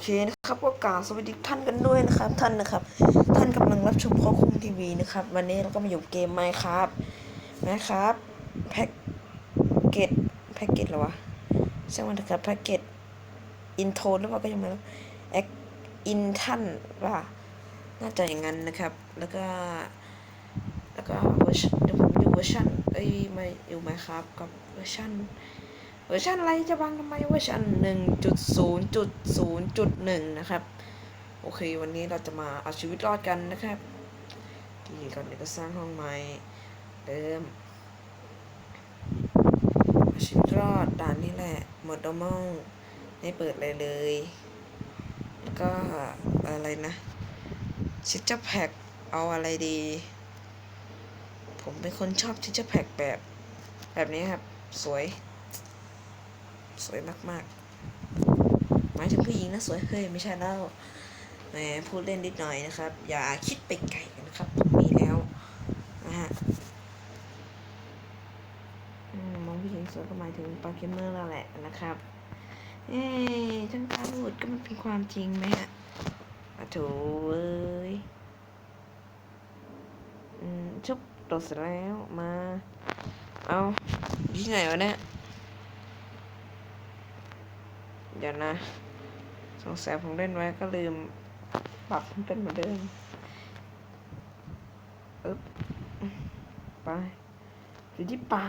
เคนะครับก็กล่าวสวัสดีท่านกันด้วยนะครับ ท่านนะครับ ท่านกำลังรับชมข้อคุมทีวีนะครับ วันนี้เราก็มาอยู่เกมไมค์ครับนะครับแพ็กเกตแพ็กเกตหรอวะใช่างมันะครับแพ็กเกตอินโทรหรือเปล่าก็ยังไม่รู้แอคอินทันว่าน่าจะอย่างนั้นนะครับ แล้วก็ แล้วก็เวอร์ชันเดี๋ยวผมอยู่เวอร์ชันเอ้ยมาอยู่ไหมครับกับเวอร์ชัน เวอร์ชันอะไรจะบังทำไมเวอร์ชันหนึ่งจุดศูนย์จุดศูนย์จุดหนึ่งนะครับ โอเค วันนี้เราจะมาเอาชีวิตรอดกันนะครับ ทีก่อนเดี๋ยวก็สร้างห้องใหม่เดิมเอาชีวิตรอดด่านนี้แหละหมดดอมองไม่เปิดเลยเลย แล้วก็อะไรนะ ชิชแพ็กเอาอะไรดี ผมเป็นคนชอบชิชแพ็กแบบ แบบนี้ครับ สวย สวยมากๆ หมายถึงผู้หญิงนะสวยเฮ้ยไม่ใช่แล้วแหมพูดเล่นนิดหน่อยนะครับ อย่าคิดไปไกลนะครับมีแล้วนะฮะมองผู้หญิงสวยก็หมายถึงปาเกมเมอร์แล้วแหละนะครับเอ๊ะทั้งการพูดก็มันเป็นความจริงไหมฮะอะโถเอ้ยอืมชุบโดดเสร็จแล้วมา เอาอยู่ที่ไหนวะเนี่ย เดี๋ยวนะ สงสัยผมเล่นไว้ก็ลืม ปรับให้เป็นเหมือนเดิมอึ๊บไปอยู่ที่ป่า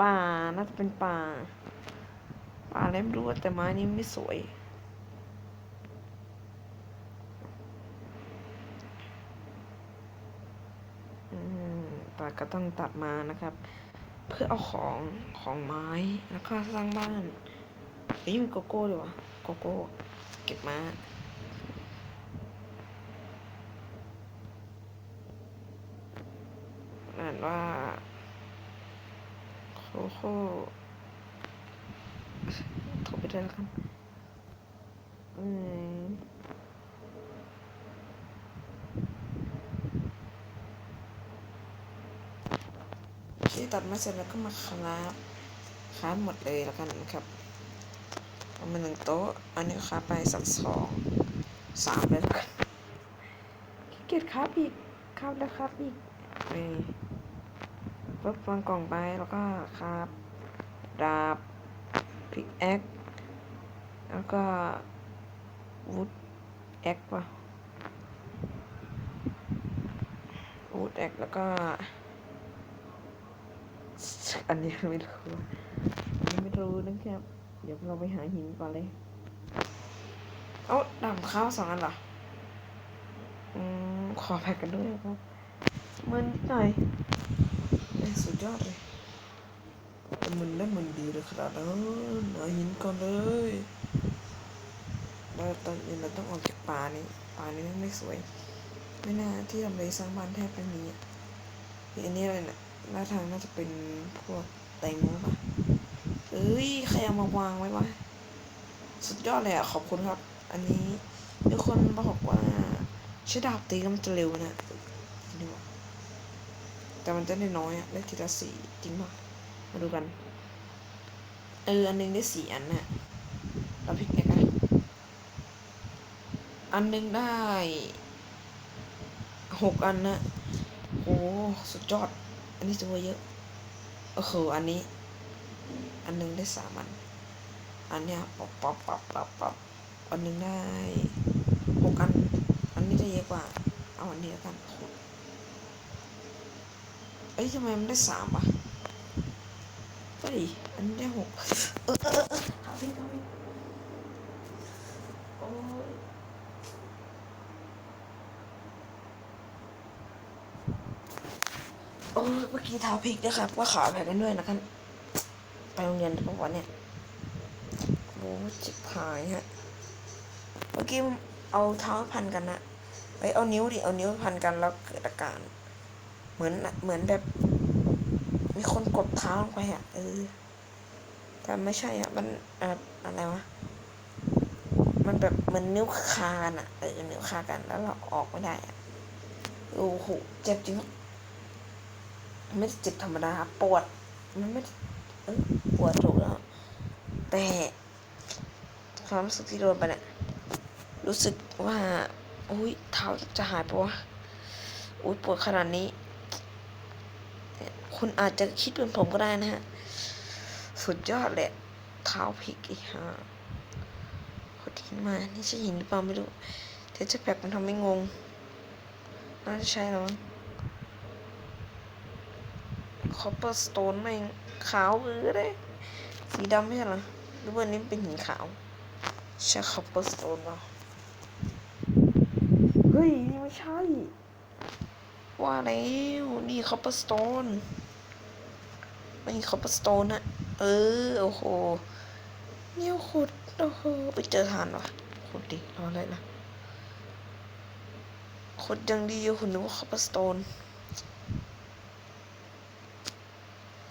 ป่าน่าจะเป็นป่า ป่าแล้วไม่รู้ว่าแต่ไม้นี้ไม่สวยแต่ก็ต้องตัดมานะครับ เพื่อเอาของของไม้แล้วก็สร้างบ้าน ฮ้ยมีโกโก้ด้วยวะโกโก้ เก็บมาอ่านว่าโคโค่โทรไปด้วยแล้วกันอืมที่ตัดมาเสร็จแล้วก็มาคราบคราบหมดเลยแล้วกันนะครับ เอามาหนึ่งโต๊ะ อันนี้ครับไปสักสองสามเลยล้วกันขี้เกียจครับอีกครับแล้วครับอีกนี่ปุ๊บวางกล่องไปแล้วก็ครับดาบพิกแอคแล้วก็วูดแอคป่ะวูดแอคแล้วก็ อันนี้ไม่รู้อันนี้ไม่รู้นะครับ เดี๋ยวเราไปหาหินก่อนเลย เอาดาบข้าวสองอันเหรอ อืม ขอแพ็กกันด้วยครับมันหน่อยสุดยอดเลยมันได้มันดีเลยขนาดนั้นหาหินก่อนเลยเราตอนนี้เราต้องออกจากป่านี้ป่านี้ไม่สวย ไม่น่าที่ทำเลสร้างบ้านแทบไม่มีอะนี่อันนี้อะไรนี่ยหน้าทางน่าจะเป็นพวกแตงโมป่ะ อ้ยใครเอามาวางไว้วะสุดยอดเลยอะขอบคุณครับ อันนี้มีคนบอกว่าใช้ดาบตีแล้วมันจะเร็วนะดูว่าแต่มันจะได้น้อยอะได้ทีละสี่จริงปะมาดูกัน เออ อันหนึงได้สี่อันน่ะเราพลิกไงกันอันหนึงได้หกอันนะโอ้สุดยอด อันนี้ตัวเยอะโอ้โหอันนี้ อันหนึงได้สามอัน อันเนี้ยปับปับปับปับปับอันหนึงได้หกอัน อันนี้ได้เยอะกว่า เอาอันนี้แล้วกันเอ้ยทำไมมันได้สามวะเฮ้ยอันนี้ได้หกเออเออเออเออปเอาไปโอ้ยโอ้เมื่อกี้เท้าพลิกนะครับว่าขาแผลกันด้วยนะครับ ไปโรงเรียนทุกวันเนี่ยโอ้จิบหายฮะ เมื่อกี้เอาเท้าพันกันนะไปเอานิ้วดิ เอานิ้วพันกันแล้วเกิดอาการ เหมือนเหมือนแบบ มีคนกดเท้าลงไปอะเออ แต่ไม่ใช่อะ มันอะอะไรวะ มันแบบเหมือนนิ้วคากันอะ เออ นิ้วคากันแล้วเราออกไม่ได้อะโอ้โห เจ็บจริง ไม่ได้เจ็บธรรมดา ปวด มันไม่ ได้เออปวดถูกแล้ว แต่ความรู้สึกที่โดนไปเนี่ยรู้สึกว่าอุ้ยเท้าจะหายปะวะอุ้ยปวดขนาดนี้ คุณอาจจะคิดเป็นผมก็ได้นะฮะ สุดยอดแหละ เท้าพลิกอีกฮะขดหินมา นี่ใช่หินหรือเปล่าไม่รู้เทจะแปลกมันทำให้งง น่าจะใช่แล้วมั้งคอปเปอร์สโตนแม่งขาวอือเลย สีดำไม่ใช่เหรอหรือว่านี้เป็นหินขาวใช่คอปเปอร์สโตนเปล่าเฮ้ยนี่ไม่ใช่ ว่าแล้วนี่คอปเปอร์สโตนไม่คอปเปอร์สโตนอะเออโอ้โหเนี่ยขุดโอ้โหไปเจอทานวะขุดดิรออะไรล่ะขุดยังดีอยู่คุณนึกว่าคอปเปอร์สโตน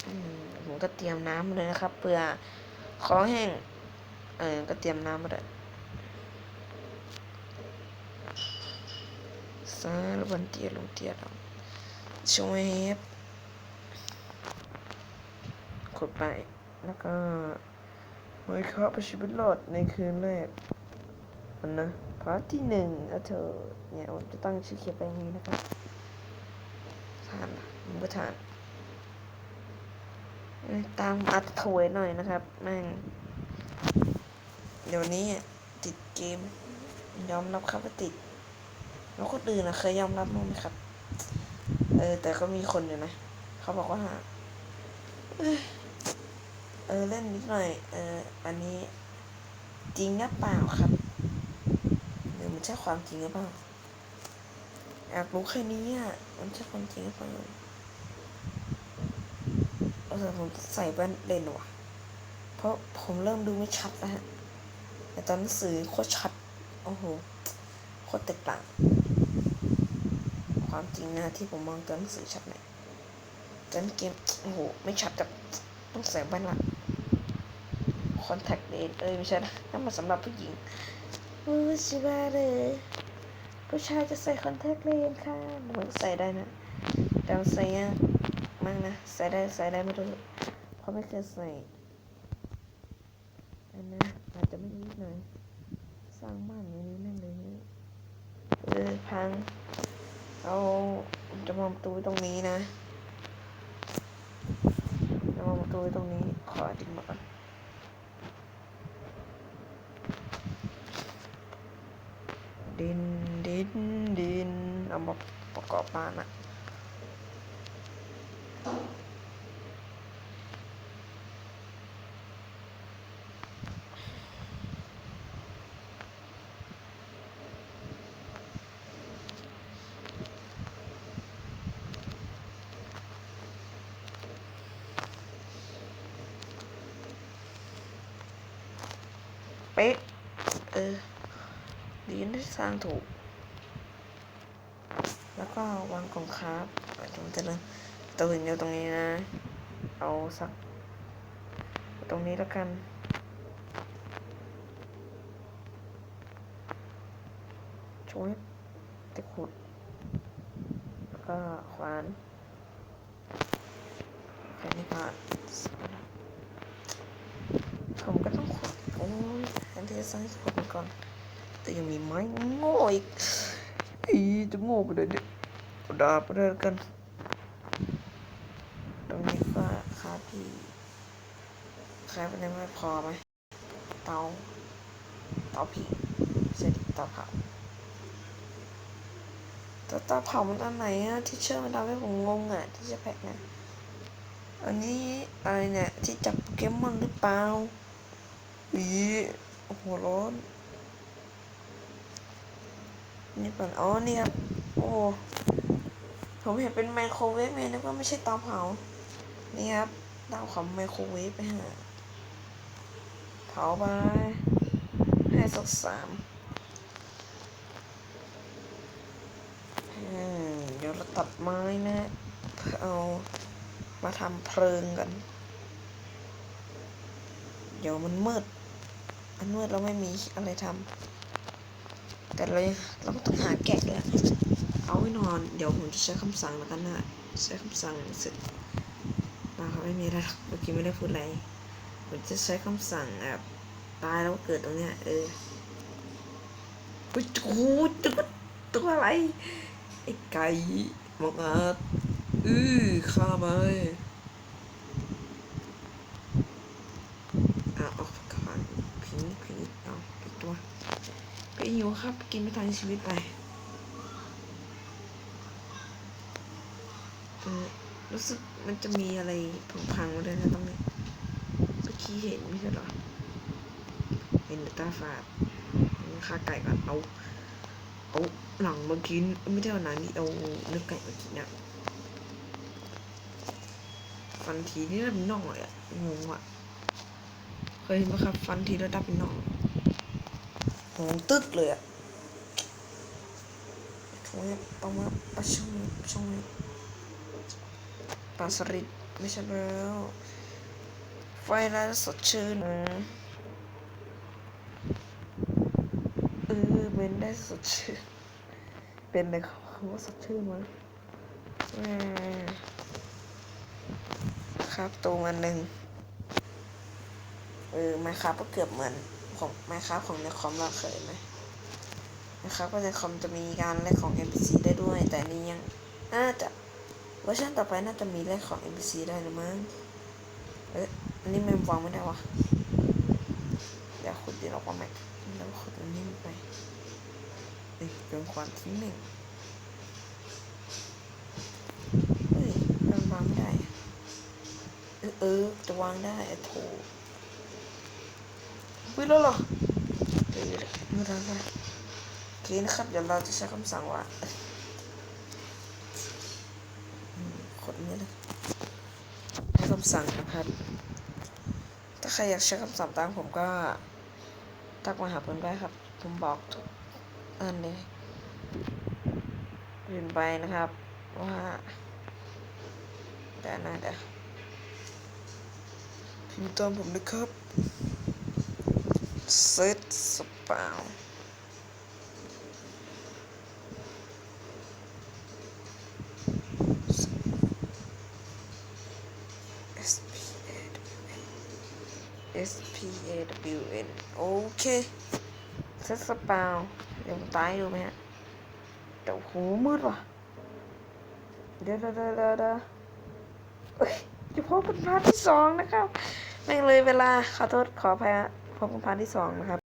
อืมผม ก็เตรียมน้ำมาเลยนะครับเผื่อของแห้งเออก็เตรียมน้ำมาเลยซาลบันเตียลงเตียเราช่วยขุดไป แล้วก็ไว้ครับไปชีวิตรอดในคืนแรกมันนะพาร์ทที่หนึ่งอะเธอเนี่ยผมจะตั้งชื่อเขียนไปอย่างนี้นะครับทานมึงก็ทาน ตามอัดถวยหน่อยนะครับแม่งเดี๋ยวนี้ติดเกม ยอมรับครับว่าติด แล้วคนอื่นนะเคยยอมรับมั้งไหมครับ เออ แต่ก็มีคนอยู่นะ เขาบอกว่าเอ้ยเออเล่นนิดหน่อย เออ อันนี้จริงหรือเปล่าครับหรือมันใช่ความจริงหรือเปล่าอยากรู้แค่นี้อะมันใช่ความจริงหรือเปล่า เออผมใส่แว่นเลนว่ะ เพราะผมเริ่มดูไม่ชัดแล้วฮะ แต่ตอนหนังสือโคตรชัด โอ้โห โคตรแตกต่าง ความจริงนะที่ผมมองตัวหนังสือชัดเนี่ยตอนเกม โอ้โห ไม่ชัดกับต้องใส่แว่นละคอนแทคเลนเอ้ยไม่ใช่นะนั่นมาสำหรับผู้หญิงโอ้ชิบาเลยผู้ชายจะใส่คอนแทคเลนส์ค่ะมันใส่ได้นะแต่ใส่ยาก มากนะ ใส่ได้ใส่ได้ไม่รู้เพราะไม่เคยใส่อันนะอาจจะไม่นิดหน่อย สร้างบ้านอย่างนี้แม่งเลยนี่เออพังเอาจะมองประตูไว้ตรงนี้นะจะมองประตูไว้ตรงนี้ ขอดินมากดินดินดินเอามาประกอบบ้านอะ ออดีนะที่สร้างถูก แล้วก็วางกล่องคราฟอะเจะเริ่มตัวหินอยู่ตรงนี้นะ เอาสัก ตรงนี้แล้วกันช่วยตะขุด แล้วก็ขวานแค่นี้ก็เสร็จแล้วผมก็ต้องขุดโอ้ย นที่จะสร้างให้ขุดมันก่อน แต่ยังมีไม้โง่อีกอีจะโง่ไปเลยเด็กดาบไปเลยกัน ตรงนี้ก็คาพี่คาไปได้ไม่พอไหมเตาเตาผิงเสร็จเตาเผาแต่เตาเผามันอันไหนอะที่เชื่อมันทำให้ผมงงอะที่จะแพ็กนะอันนี้อะไรเนี่ยที่จับโปเกมอนหรือเปล่าอี โอ้โหร้อน นี่เปิดอ๋อนี่ครับ โอ้ ผมเห็นเป็นไมโครเวฟเองนึกว่าไม่ใช่เตาเผา นี่ครับเตาของไมโครเวฟไปฮะเผาไปให้สักสามอืมเดี๋ยวเราตัดไม้นะเพื่อเอามาทำเพลิงกัน เดี๋ยวมันมืด อันมืดเราไม่มีอะไรทำแต่เรายังเราก็ต้องหาแกะเลยเอาไว้นอน เดี๋ยวผมจะใช้คำสั่งแล้วกันนะใช้คำสั่งเสร็จนะครับไม่มีอะไรเมื่อกี้ไม่ได้พูดอะไรผมจะใช้คำสั่งแบบตายแล้วเกิดตรงเนี้ยเออเฮ้ยโอ้โหตัวตัวอะไรไอ้ไก่มองอาดอื้อฆ่าไปอะออกก่อนผิงผิงเอาอีกตัวไป หิวครับ กินไปทางชีวิตไปเออรู้สึกมันจะมีอะไรพังๆมาด้วยนะตรงนี้เมื่อกี้เห็นไม่ใช่หรอ เห็นแต่ตาฝาดฆ่าไก่ก่อนเอาเอาหนังมากินไม่ได้เอาหนังนี่เอาเนื้อไก่มากินเนี่ยฟันทีนี่ระดับเป็นน่องเลยอะงงอะเคยเห็นไหมครับ ฟันทีระดับเป็นน่อง งงตึ๊ดเลยอะช่วงนี้ต้องมาประชุมช่วงนี้ปาสลิดไม่ใช่แล้วไฟแล้วสดชื่นเออเป็นได้สดชื่นเป็นเลยคำว่าสดชื่นมั้งแหมครับตัวมันหนึ่งเออไมครับก็เกือบเหมือน ของไมครับของในคอมเราเคยไหมนะครับก็ในคอมจะมีการแลกของ NPC ได้ด้วย แต่นี่ยังน่าจะเวอร์ชันต่อไปน่าจะมีแลกของ NPC ได้หรือมั้งเอ๊ะอันนี้แมมวางไม่ได้วะเดี๋ยวขุดดีออกมาใหม่แล้วขุดอันนี้ไปเอ้ยเป็นความทิ้งหนึ่งเฮ้ยมันวางไม่ได้อะเออเออจะวางได้ไอ้โถ วิ่งแล้วเหรอเดี๋ยวๆไม่ได้ไม่โอเคนะครับ เดี๋ยวเราจะใช้คำสั่งว่าอืมกดนี้เลยใช้คำสั่งนะครับ ถ้าใครอยากใช้คำสั่งตามผมก็ ทักมาหาผมได้ครับ ผมบอกทุกอันนี้เปลี่ยนไปนะครับว่าแต่น่าจะพิมพ์ตามผมนะครับ ซตสปาว S P A W N S P A W N โอเคเซตสปาวเดี๋ยวตายดูไหมฮะแต่โหมืดว่ะเดี๋ยวเดี๋ยวเดี๋ยวเดี๋ยวเดี๋ยวเอ้ยจะพบกันพาร์ทที่สองนะครับแม่งเลยเวลาขอโทษขออภัยฮะ พบกันพาร์ทที่สองนะครับ